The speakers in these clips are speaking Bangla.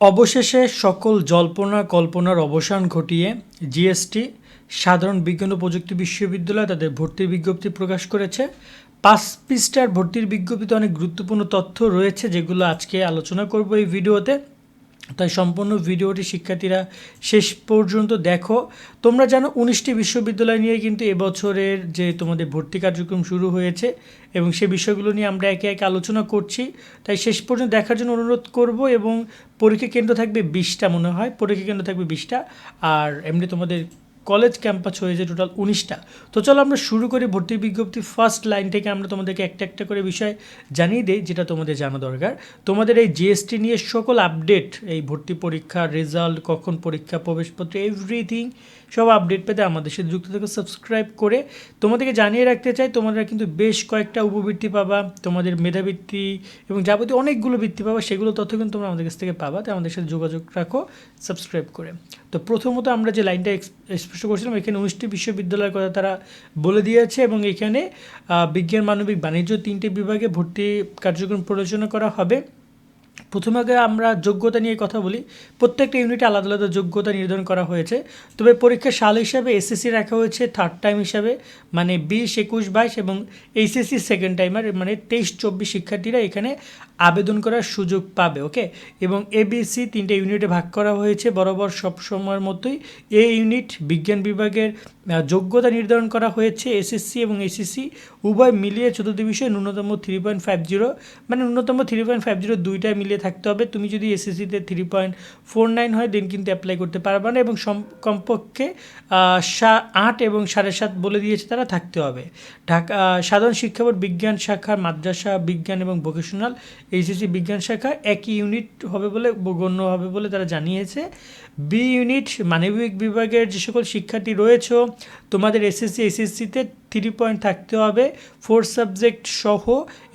অবশেষে সকল জল্পনা কল্পনার অবসান ঘটিয়ে জিএসটি সাধারণ বিজ্ঞান ও প্রযুক্তি বিশ্ববিদ্যালয় তাদের ভর্তির বিজ্ঞপ্তি প্রকাশ করেছে। পাঁচ পৃষ্ঠার ভর্তির বিজ্ঞপ্তিতে অনেক গুরুত্বপূর্ণ তথ্য রয়েছে যেগুলো আজকে আলোচনা করব এই ভিডিওতে। তাই সম্পূর্ণ ভিডিওটি শিক্ষার্থীরা শেষ পর্যন্ত দেখো। তোমরা জানো উনিশটি বিশ্ববিদ্যালয় নিয়ে কিন্তু এবছরের যে তোমাদের ভর্তি কার্যক্রম শুরু হয়েছে এবং সে বিষয়গুলো নিয়ে আমরা একে একে আলোচনা করছি। তাই শেষ পর্যন্ত দেখার জন্য অনুরোধ করব এবং পরীক্ষা কেন্দ্র থাকবে বিশটা মনে হয়, পরীক্ষা কেন্দ্র থাকবে বিশটা। আর এমনি তোমাদের কলেজ ক্যাম্পাস হয়েছে টোটাল উনিশটা। তো চলো আমরা শুরু করি ভর্তি বিজ্ঞপ্তি ফার্স্ট লাইন থেকে। আমরা তোমাদেরকে একটা একটা করে বিষয় জানিয়ে দিই, যেটা তোমাদের জানা দরকার। তোমাদের এই জিএসটি নিয়ে সকল আপডেট এই ভর্তি পরীক্ষা রেজাল্ট কখন পরীক্ষা, প্রবেশপত্র এভরিথিং সব আপডেট পেতে আমাদের সাথে যুক্ত থেকে সাবস্ক্রাইব করে। তোমাদেরকে জানিয়ে রাখতে চাই, তোমরা কিন্তু বেশ কয়েকটা উপবৃত্তি পাবা, তোমাদের মেধাবৃত্তি এবং যাবতীয় অনেকগুলো বৃত্তি পাবা, সেগুলো তথ্য কিন্তু তোমরা আমাদের কাছ থেকে পাবা, তাই আমাদের সাথে যোগাযোগ রাখো সাবস্ক্রাইব করে। তো প্রথমত আমরা যে লাইনটা স্পষ্ট করছিলাম, এখানে উনিশটি বিশ্ববিদ্যালয়ের কথা তারা বলে দিয়েছে এবং এখানে বিজ্ঞান, মানবিক, বাণিজ্য তিনটে বিভাগে ভর্তি কার্যক্রম পরিচালনা করা হবে। প্রথমে আগে আমরা যোগ্যতা নিয়ে কথা বলি। প্রত্যেকটা ইউনিটে আলাদা আলাদা যোগ্যতা নির্ধারণ করা হয়েছে। তবে পরীক্ষার সাল হিসাবে এসএসসি রাখা হয়েছে থার্ড টাইম হিসাবে মানে বিশ, একুশ, বাইশ এবং এইচএসসি সেকেন্ড টাইমার মানে তেইশ, চব্বিশ শিক্ষার্থীরা এখানে আবেদন করার সুযোগ পাবে ওকে এবং এবিসি তিনটে ইউনিটে ভাগ করা হয়েছে, বরাবর সব সময়ের মতোই। এ ইউনিট বিজ্ঞান বিভাগের যোগ্যতা নির্ধারণ করা হয়েছে এসএসসি এবং এসএসসি উভয় মিলিয়ে চতুর্থ বিষয়ে ন্যূনতম থ্রি পয়েন্ট ফাইভ জিরো মানে ন্যূনতম থ্রি পয়েন্ট ফাইভ জিরো দুইটাই মিলিয়ে থাকতে হবে। তুমি যদি এসএসসিতে থ্রি পয়েন্ট ফোর নাইন হয় দেন কিন্তু অ্যাপ্লাই করতে পারবে না এবং কমপক্ষে আট এবং সাড়ে সাত বলে দিয়েছে তারা থাকতে হবে। ঢাকা সাধারণ শিক্ষা বোর্ড, বিজ্ঞান শাখার মাদ্রাসা বিজ্ঞান এবং ভোকেশনাল এইচএসসি বিজ্ঞান শাখা একই ইউনিট হবে বলে, গণ্য হবে বলে তারা জানিয়েছে। বি ইউনিট মানবিক বিভাগের যে সকল শিক্ষার্থী রয়েছে, তোমাদের এসএসসি এসএসসিতে থ্রি পয়েন্ট থাকতে হবে ফোর সাবজেক্ট সহ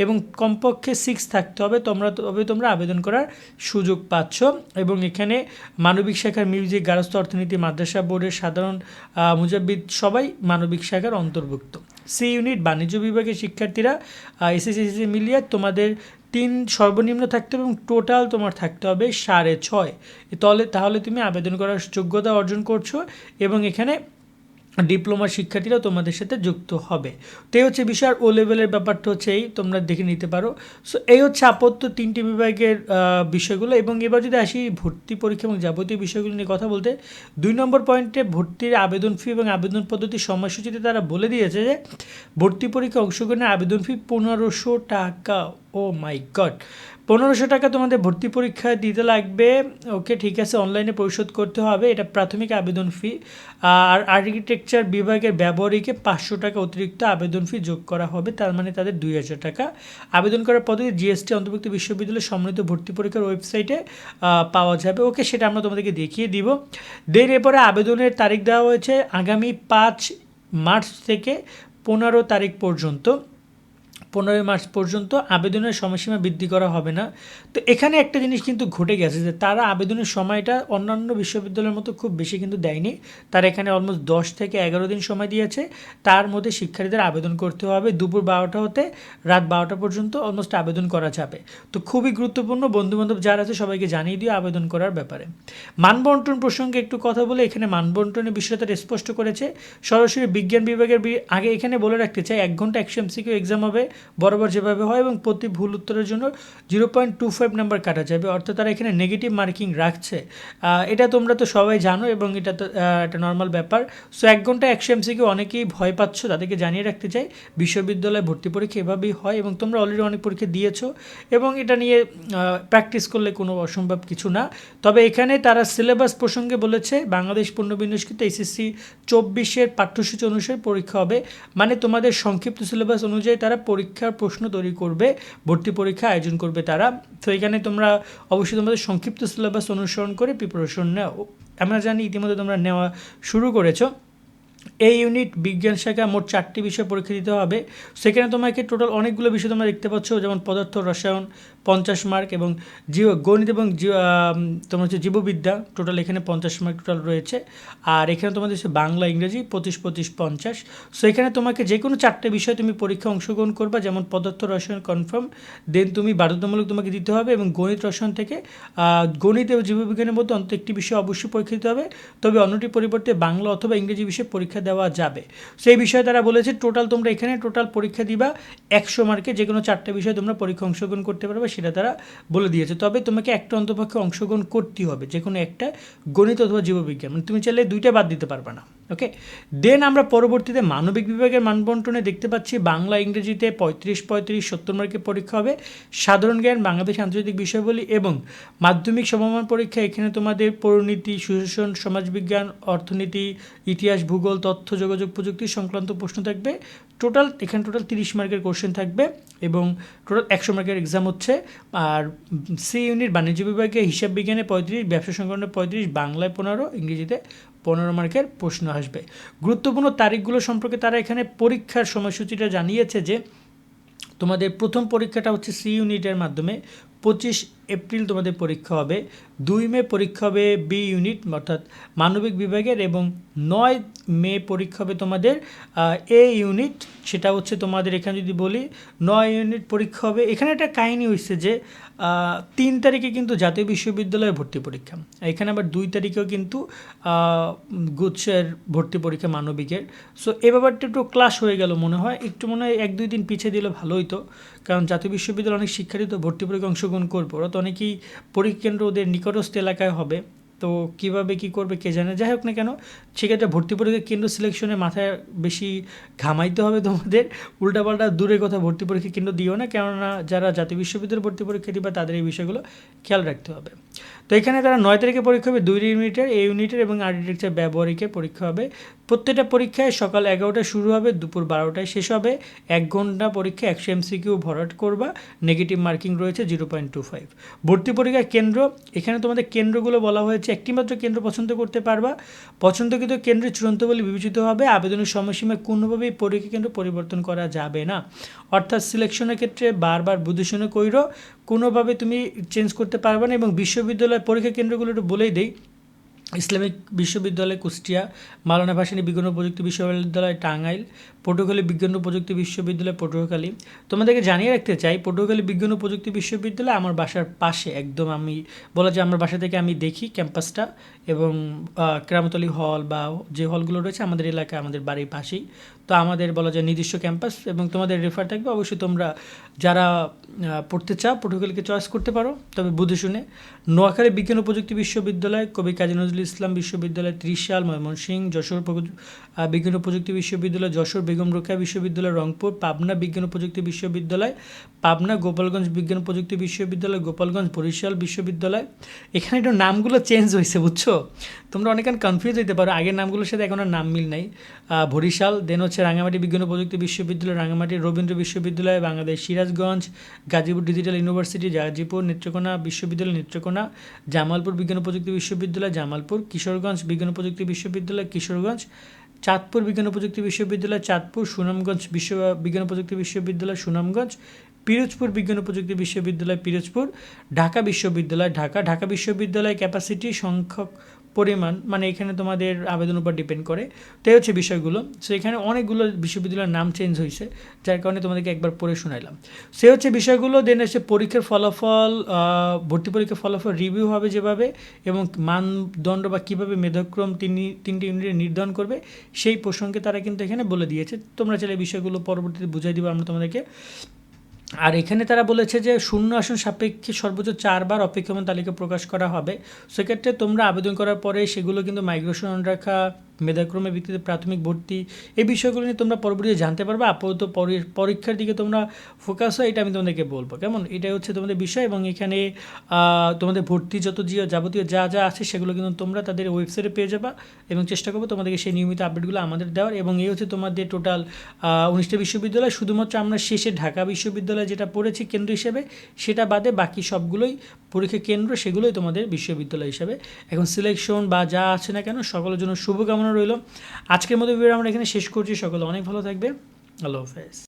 এবং কমপক্ষে সিক্স থাকতে হবে, তোমরা, তবে তোমরা আবেদন করার সুযোগ পাচ্ছ। এবং এখানে মানবিক শাখার মিউজিক গারস্থ অর্থনীতি, মাদ্রাসা বোর্ডের সাধারণ মুজাবিদ সবাই মানবিক শাখার অন্তর্ভুক্ত। সি ইউনিট বাণিজ্য বিভাগের শিক্ষার্থীরা এসএসসি মিলিয়ে তোমাদের তিন সর্বনিম্ন থাকতে হবে এবং টোটাল তোমার থাকতে হবে সাড়ে ছয়। তাহলে তাহলে তুমি আবেদন করার যোগ্যতা অর্জন করছ এবং এখানে ডিপ্লোমার শিক্ষার্থীরা তোমাদের সাথে যুক্ত হবে। তো এই হচ্ছে বিষয়ের ও লেভেলের ব্যাপারটা হচ্ছে এই, তোমরা দেখে নিতে পারো। সো এই হচ্ছে আপত্ত তিনটি বিভাগের বিষয়গুলো। এবং এবার যদি আসি ভর্তি পরীক্ষা এবং যাবতীয় বিষয়গুলো নিয়ে কথা বলতে, দুই নম্বর পয়েন্টে ভর্তির আবেদন ফি এবং আবেদন পদ্ধতির সময়সূচিতে তারা বলে দিয়েছে যে, ভর্তি পরীক্ষা অংশগ্রহণের আবেদন ফি পনেরোশো টাকা। ও মাই গড পনেরোশো টাকা তোমাদের ভর্তি পরীক্ষা দিতে লাগবে। ওকে, ঠিক আছে অনলাইনে পরিশোধ করতে হবে। এটা প্রাথমিক আবেদন ফি আর আর্কিটেকচার বিভাগের ব্যবহারিকে পাঁচশো টাকা অতিরিক্ত আবেদন ফি যোগ করা হবে। তার মানে তাদের দুই হাজার টাকা। আবেদন করার পদ্ধতি জিএসটি অন্তর্ভুক্ত বিশ্ববিদ্যালয়ের সম্মিলিত ভর্তি পরীক্ষার ওয়েবসাইটে পাওয়া যাবে। ওকে, সেটা আমরা তোমাদেরকে দেখিয়ে দিব। দেন এরপরে আবেদনের তারিখ দেওয়া হয়েছে আগামী পাঁচ মার্চ থেকে পনেরো তারিখ পর্যন্ত। পনেরোই মার্চ পর্যন্ত আবেদনের সময়সীমা বৃদ্ধি করা হবে না। তো এখানে একটা জিনিস কিন্তু ঘটে গেছে যে তারা আবেদনের সময়টা অন্যান্য বিশ্ববিদ্যালয়ের মতো খুব বেশি কিন্তু দেয়নি। তারা এখানে অলমোস্ট দশ থেকে এগারো দিন সময় দিয়েছে। তার মধ্যে শিক্ষার্থীদের আবেদন করতে হবে। দুপুর বারোটা হতে রাত বারোটা পর্যন্ত অলমোস্ট আবেদন করা যাবে। তো খুবই গুরুত্বপূর্ণ। বন্ধুবান্ধব যারা আছে, সবাইকে জানিয়ে দিয়ে আবেদন করার ব্যাপারে। মানবন্টন প্রসঙ্গে একটু কথা বলে এখানে মানবন্টনের বিষয়টা স্পষ্ট করেছে। সরাসরি বিজ্ঞান বিভাগের আগে এখানে বলে রাখতে চাই, এক ঘণ্টা একশো এমসিকিউ এক্সাম হবে। বরাবর যেভাবে হয় এবং প্রতি ভুল উত্তরের জন্য zero point two five number কাটা যাবে। অর্থাৎ তারা এখানে নেগেটিভ মার্কিং রাখছে। এটা তোমরা তো সবাই জানো এবং এটা তো একটা নর্মাল ব্যাপার। সো এক ঘণ্টা একশো এমসিকে অনেকেই ভয় পাচ্ছ, তাদেরকে জানিয়ে রাখতে চাই। বিশ্ববিদ্যালয়ে ভর্তি পরীক্ষা এভাবেই হয় এবং তোমরা অলরেডি অনেক পরীক্ষা দিয়েছ এবং এটা নিয়ে প্র্যাকটিস করলে কোনো অসম্ভব কিছু না। তবে এখানে তারা সিলেবাস প্রসঙ্গে বলেছে, বাংলাদেশ পুনর্বিন্যস্কৃত এসএসসি চব্বিশের পাঠ্যসূচি অনুসারে পরীক্ষা হবে। মানে তোমাদের সংক্ষিপ্ত সিলেবাস অনুযায়ী তারা পরীক্ষার প্রশ্ন তৈরি করবে, ভর্তি পরীক্ষা আয়োজন করবে তারা। তো এখানে তোমরা অবশ্যই তোমাদের সংক্ষিপ্ত সিলেবাস অনুসরণ করে প্রিপারেশন নেও। আমরা জানি ইতিমধ্যে তোমরা নেওয়া শুরু করেছ। এই ইউনিট বিজ্ঞান শাখা মোট চারটি বিষয় পরীক্ষা দিতে হবে। সেখানে তোমাকে টোটাল অনেকগুলো বিষয় তোমরা দেখতে পাচ্ছ, যেমন পদার্থ, রসায়ন, পঞ্চাশ মার্ক এবং জীব, গণিত এবং তোমার হচ্ছে জীববিদ্যা। টোটাল এখানে পঞ্চাশ মার্ক টোটাল রয়েছে। আর এখানে তোমাদের হচ্ছে বাংলা, ইংরেজি, পঁচিশ পঁচিশ, পঞ্চাশ। সো এখানে তোমাকে যে কোনো চারটে বিষয় তুমি পরীক্ষা অংশগ্রহণ করবা, যেমন পদার্থ, রসায়ন কনফার্ম দেন তুমি বাধ্যতামূলক তোমাকে দিতে হবে এবং গণিত, রসায়ন থেকে গণিত এবং জীববিজ্ঞানের মধ্যে অন্তত একটি বিষয় অবশ্যই পরীক্ষা দিতে হবে। তবে অন্যটির পরিবর্তে বাংলা অথবা ইংরেজি বিষয়ে পরীক্ষা দেওয়া যাবে। সেই বিষয়ে তারা বলেছে টোটাল তোমরা এখানে টোটাল পরীক্ষা দিবা, একশো মার্কে যে কোনো চারটে বিষয়ে তোমরা পরীক্ষা অংশগ্রহণ করতে পারবে, সেটা তারা বলে দিয়েছে। তবে তোমাকে একটা অন্তপক্ষে অংশগ্রহণ করতেই হবে যে কোনো একটা গণিত অথবা জীববিজ্ঞান। মানে তুমি চাইলে দুইটা বাদ দিতে পারবে না। ওকে দেন আমরা পরবর্তীতে মানবিক বিভাগের মানবন্টনে দেখতে পাচ্ছি বাংলা, ইংরেজিতে পঁয়ত্রিশ পঁয়ত্রিশ, সত্তর মার্কের পরীক্ষা হবে। সাধারণ জ্ঞান, বাংলাদেশ আন্তর্জাতিক বিষয়বলী এবং মাধ্যমিক সমমান পরীক্ষা। এখানে তোমাদের পরিণীতি, সুশাসন, সমাজবিজ্ঞান, অর্থনীতি, ইতিহাস, ভূগোল, তথ্য, যোগাযোগ প্রযুক্তি সংক্রান্ত প্রশ্ন থাকবে। টোটাল এখানে টোটাল তিরিশ মার্কের কোশ্চেন থাকবে এবং টোটাল একশো মার্কের এক্সাম হচ্ছে। আর সি ইউনিট বাণিজ্য বিভাগে হিসাব বিজ্ঞানে পঁয়ত্রিশ, ব্যবসা সংক্রান্ত পঁয়ত্রিশ, বাংলায় পনেরো, ইংরেজিতে পনেরো মার্কের প্রশ্ন আসবে। গুরুত্বপূর্ণ তারিখগুলো সম্পর্কে তারা এখানে পরীক্ষার সময়সূচিটা জানিয়েছে যে, তোমাদের প্রথম পরীক্ষাটা হচ্ছে সি ইউনিটের মাধ্যমে পঁচিশ এপ্রিল তোমাদের পরীক্ষা হবে। দুই মে পরীক্ষা হবে বি ইউনিট অর্থাৎ মানবিক বিভাগের, এবং নয় মে পরীক্ষা হবে তোমাদের এ ইউনিট সেটা হচ্ছে তোমাদের এখানে যদি বলি, নয় ইউনিট পরীক্ষা হবে। এখানে একটা কাহিনী হয়েছে যে তিন তারিখে কিন্তু জাতীয় বিশ্ববিদ্যালয়ে ভর্তি পরীক্ষা। এখানে আবার দুই তারিখেও কিন্তু গুচ্ছের ভর্তি পরীক্ষা মানবিকের। সো এ ব্যাপারটা একটু ক্লাস হয়ে গেল মনে হয়। একটু মনে হয় এক দুই দিন পিছিয়ে দিলে ভালো হতো কারণ জাতীয় বিশ্ববিদ্যালয়ে অনেক শিক্ষার্থী তো ভর্তি পরীক্ষা অংশগ্রহণ করবে, ওরা তো অনেকেই পরীক্ষা কেন্দ্র ওদের নিকটস্থ এলাকায় হবে। তো কীভাবে কী করবে কে জানে? যাই হোক না কেন, সেক্ষেত্রে ভর্তি পরীক্ষা কেন্দ্র সিলেকশনে মাথায় বেশি ঘামাইতে হবে তোমাদের। উল্টাপাল্টা দূরে কথা ভর্তি পরীক্ষা কেন্দ্র দিও না, কেননা যারা জাতীয় বিশ্ববিদ্যালয়ের ভর্তি পরীক্ষা দিবে তাদের এই বিষয়গুলো খেয়াল রাখতে হবে। তো এখানে তারা নয় তারিখে পরীক্ষা হবে, দুই ইউনিটের, এ ইউনিটের এবং আর্কিটেকচার ব্যবহারিকের পরীক্ষা হবে। প্রত্যেকটা পরীক্ষায় সকাল এগারোটায় শুরু হবে, দুপুর বারোটায় শেষ হবে। এক ঘণ্টা পরীক্ষা একশো এমসিকিউ ভরাট করবা, নেগেটিভ মার্কিং রয়েছে জিরো পয়েন্ট টু ফাইভ। ভর্তি পরীক্ষার কেন্দ্র, এখানে তোমাদের কেন্দ্রগুলো বলা হয়েছে, একটিমাত্র কেন্দ্র পছন্দ করতে পারবা। পছন্দকৃত কেন্দ্রে চূড়ান্ত বলে বিবেচিত হবে, আবেদনের সময়সীমা কোনোভাবেই পরীক্ষা কেন্দ্র পরিবর্তন করা যাবে না। অর্থাৎ সিলেকশনের ক্ষেত্রে বারবার শুনে কইরো কোনোভাবে তুমি চেঞ্জ করতে পারবে না এবং বিশ্ববিদ্যালয় পরীক্ষা কেন্দ্রগুলো একটু বলেই দেই। ইসলামিক বিশ্ববিদ্যালয় কুষ্টিয়া, মালানা ভাসানী বিজ্ঞান ও প্রযুক্তি বিশ্ববিদ্যালয় টাঙ্গাইল, পটুয়াখালী বিজ্ঞান ও প্রযুক্তি বিশ্ববিদ্যালয় পটুয়াখালী। তোমাদেরকে জানিয়ে রাখতে চাই, পটুয়াখালী বিজ্ঞান ও প্রযুক্তি বিশ্ববিদ্যালয় আমার বাসার পাশে। একদম আমি বলা যায় আমার বাসা থেকে আমি দেখি ক্যাম্পাসটা এবং কেরামতলী হল বা যে হলগুলো রয়েছে আমাদের এলাকায় আমাদের বাড়ির পাশেই। তো আমাদের বলা যায় নিজস্ব ক্যাম্পাস এবং তোমাদের রেফার থাকবে। অবশ্যই তোমরা যারা পড়তে চাও, পটুয়াখালীকে চয়েস করতে পারো। তবে বুঝে শুনে, নোয়াখালী বিজ্ঞান ও প্রযুক্তি বিশ্ববিদ্যালয় কবি কাজী নজরুল ইসলাম বিশ্ববিদ্যালয় ত্রিশাল ময়মনসিংহ যশোর বিজ্ঞান প্রযুক্তি বিশ্ববিদ্যালয়, যশোর বেগম রোকেয়া বিশ্ববিদ্যালয়, রংপুর, পাবনা বিজ্ঞান প্রযুক্তি বিশ্ববিদ্যালয়, পাবনা গোপালগঞ্জ বিজ্ঞান প্রযুক্তি বিশ্ববিদ্যালয়, গোপালগঞ্জ বরিশাল বিশ্ববিদ্যালয়। এখানে একটু নামগুলো চেঞ্জ হয়েছে, বুঝছ? তোমরা অনেকক্ষণ কনফিউজ হইতে পারো, আগের নামগুলোর সাথে এখন আর নাম মিল নাই। বরিশাল দেন হচ্ছে রাঙামাটি বিজ্ঞান প্রযুক্তি বিশ্ববিদ্যালয় রাঙামাটি রবীন্দ্র বিশ্ববিদ্যালয়, বাংলাদেশ সিরাজগঞ্জ, গাজীপুর ডিজিটাল ইউনিভার্সিটি গাজীপুর নেত্রকোনা বিশ্ববিদ্যালয়, নেত্রকোনা, জামালপুর বিজ্ঞান প্রযুক্তি বিশ্ববিদ্যালয়, জামালপুর কিশোরগঞ্জ বিজ্ঞান প্রযুক্তি বিশ্ববিদ্যালয়, কিশোরগঞ্জ, চাঁদপুর বিজ্ঞান প্রযুক্তি বিশ্ববিদ্যালয়, চাঁদপুর, সুনামগঞ্জ বিশ্ব বিজ্ঞান প্রযুক্তি বিশ্ববিদ্যালয়, সুনামগঞ্জ, পিরোজপুর বিজ্ঞান প্রযুক্তি বিশ্ববিদ্যালয়, পিরোজপুর, ঢাকা বিশ্ববিদ্যালয়, ঢাকা ঢাকা বিশ্ববিদ্যালয় ক্যাপাসিটি সংখ্যক পরিমাণ মানে এখানে তোমাদের আবেদন উপর ডিপেন্ড করে। তো এই হচ্ছে বিষয়গুলো। সো এখানে অনেকগুলো বিশ্ববিদ্যালয়ের নাম চেঞ্জ হয়েছে যার কারণে তোমাদেরকে একবার পড়ে শোনাইলাম। সে হচ্ছে বিষয়গুলো দেন এসে পরীক্ষার ফলাফল ভর্তি পরীক্ষার ফলাফল রিভিউ হবে যেভাবে এবং মানদণ্ড বা কীভাবে মেধাক্রম তিনি, তিনটি ইউনিটে নির্ধারণ করবে, সেই প্রসঙ্গে তারা কিন্তু এখানে বলে দিয়েছে। তোমরা চাইলে বিষয়গুলো পরবর্তীতে বুঝাই দিব, আমরা তোমাদেরকে আর এখানে তারা বলেছে যে শূন্য আসন সাপেক্ষে সর্বোচ্চ চারবার অপেক্ষমান তালিকা প্রকাশ করা হবে। সেক্ষেত্রে তোমরা আবেদন করার পরে সেগুলো কিন্তু মাইগ্রেশন রাখা মেধাক্রমের ভিত্তিতে প্রাথমিক ভর্তি। এই বিষয়গুলো নিয়ে তোমরা পরবর্তীতে জানতে পারবে। আপাতত পরি- পরীক্ষার দিকে তোমরা ফোকাস হয় এটা আমি তোমাদেরকে বলব। কেমন? এটাই হচ্ছে তোমাদের বিষয় এবং এখানে তোমাদের ভর্তি যত যাবতীয় যা যা আছে সেগুলো কিন্তু তোমরা তাদের ওয়েবসাইটে পেয়ে যাবা এবং চেষ্টা করব তোমাদেরকে সেই নিয়মিত আপডেটগুলো আমাদের দেওয়ার এবং এই হচ্ছে তোমাদের টোটাল উনিশটা বিশ্ববিদ্যালয়। শুধুমাত্র আমরা শেষে ঢাকা বিশ্ববিদ্যালয় যেটা পড়েছি কেন্দ্র হিসেবে, সেটা বাদে বাকি সবগুলোই পরীক্ষা কেন্দ্র সেগুলোই তোমাদের বিশ্ববিদ্যালয় হিসাবে। এখন সিলেকশন বা যা আছে না কেন, সকলের জন্য শুভকামনা রইল। আজকের মতো ভিডিও আমরা এখানে শেষ করছি। সকলে অনেক ভালো থাকবে। আল্লাহ হাফেজ।